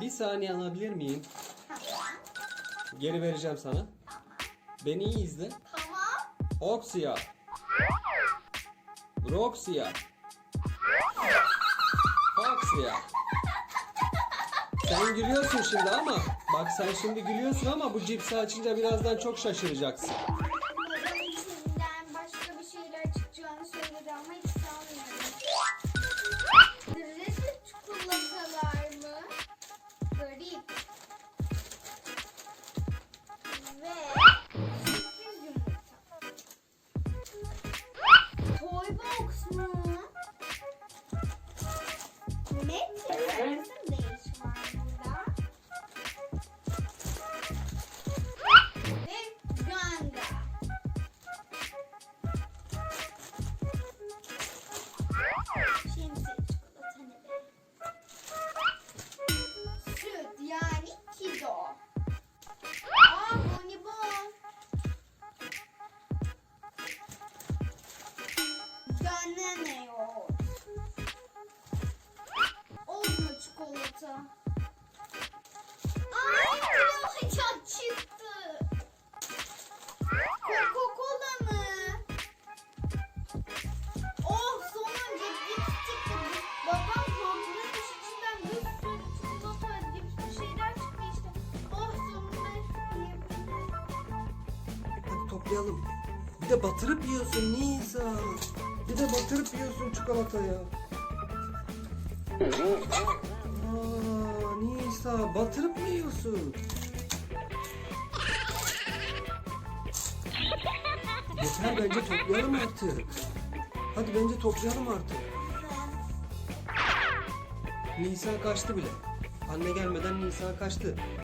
Bir saniye alabilir miyim? Geri vereceğim sana. Beni iyi izle. Tamam. Oxia. Roxia. Foxia. Sen gülüyorsun şimdi ama bak sen şimdi gülüyorsun ama bu cipsi açınca birazdan çok şaşıracaksın. Şimdi çikolata ne be? Süt yani kido. Aa bonibon. Banana yoğurt. Çikolata. Toplayalım. Bir de batırıp yiyorsun Nisa. Bir de batırıp yiyorsun çikolataya. Aa, Nisa batırıp mı yiyorsun? Yeter bence toplayalım artık. Hadi bence toplayalım artık. Nisa kaçtı bile. Anne gelmeden Nisa kaçtı.